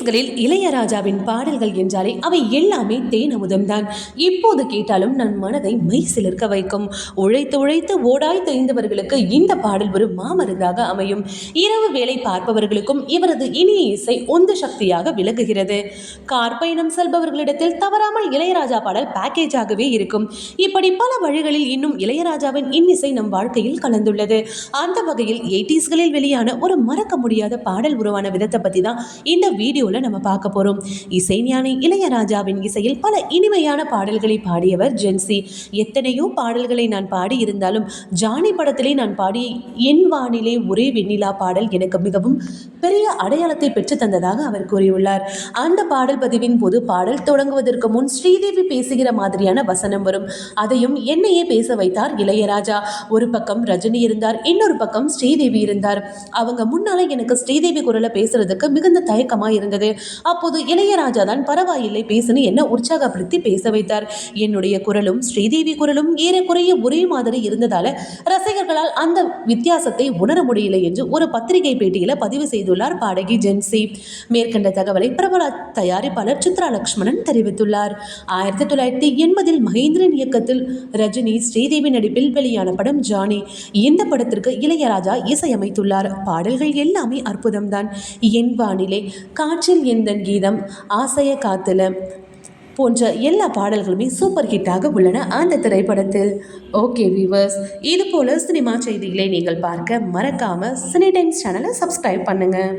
எயிட்டிஸ்களில் இளையராஜாவின் பாடல்கள் என்றாலே அவை எல்லாமே தேன் அமுதம்தான். இப்போது கேட்டாலும் நம் மனதை மை சிலிர்க்க வைக்கும். உழைத்து உழைத்து ஓடாய் தெரிந்தவர்களுக்கு இந்த பாடல் ஒரு மாமருந்தாக அமையும். இரவு வேலை பார்ப்பவர்களுக்கும் இவரது இனிய இசை உந்து சக்தியாக விளங்குகிறது. கார் பயணம் செல்பவர்களிடத்தில் தவறாமல் இளையராஜா பாடல் பேக்கேஜாகவே இருக்கும். இப்படி பல வழிகளில் இன்னும் இளையராஜாவின் இன்னிசை நம் வாழ்க்கையில் கலந்துள்ளது. அந்த வகையில் எயிட்டிஸ்களில் வெளியான ஒரு மறக்க முடியாத பாடல் உருவான விதத்தை பற்றி தான் இந்த வீடியோ வீடியோவில் நம்ம பார்க்க போகிறோம் இசைஞானி இளையராஜாவின் இசையில் பல இனிமையான பாடல்களை பாடியவர் ஜென்சி. எத்தனையோ பாடல்களை நான் பாடியிருந்தாலும் ஜானி படத்திலே நான் பாடிய என் வானிலே ஒரே வெண்ணிலா பாடல் எனக்கு மிகவும் பெரிய அடையாளத்தை பெற்று தந்ததாக அவர் கூறியுள்ளார். அந்த பாடல் பதிவின் போது பாடல் தொடங்குவதற்கு முன் ஸ்ரீதேவி பேசுகிற மாதிரியான வசனம் வரும். அதையும் என்னையே பேச வைத்தார் இளையராஜா ஒரு பக்கம் ரஜினி இருந்தார் இன்னொரு பக்கம் ஸ்ரீதேவி இருந்தார். அவங்க முன்னால எனக்கு ஸ்ரீதேவி குரலை பேசுறதுக்கு மிகுந்த தயக்கமாக இருந்தது அப்போது இளையராஜா தான் பரவாயில்லை பேசுன்னு என்ன உற்சாகப்படுத்தி பேச வைத்தார். என்னுடைய குரலும் ஸ்ரீதேவி குரலும் ஏறக்குறைய ஒரே மாதிரி இருந்ததால ரசிகர்களால் அந்த வித்தியாசத்தை உணர முடியல என்று ஒரு பத்திரிகை பேட்டியில பதிவு செய்துள்ளார் பாடகி ஜென்சி. மேற்கண்ட தகவலை பிரபல தயாரிப்பாளர் சித்ரா லக்ஷ்மணன் தெரிவித்துள்ளார். ஆயிரத்தி தொள்ளாயிரத்தி எண்பதில் மகேந்திரன் இயக்கத்தில் ரஜினி ஸ்ரீதேவி நடிப்பில் வெளியான படம் ஜானி. இந்த படத்திற்கு இளையராஜா இசையமைத்துள்ளார். பாடல்கள் எல்லாமே அற்புதம்தான். என் வானிலை அச்சில் எந்தன் கீதம் ஆசைய காத்துல போன்ற எல்லா பாடல்களுமே சூப்பர் ஹிட்டாக உள்ளன அந்த திரைப்படத்தில். ஓகே வியூவர்ஸ் இது போல சினிமா செய்திகளை நீங்கள் பார்க்க மறக்காம சினி டைம்ஸ் சேனலை சப்ஸ்கிரைப் பண்ணுங்கள்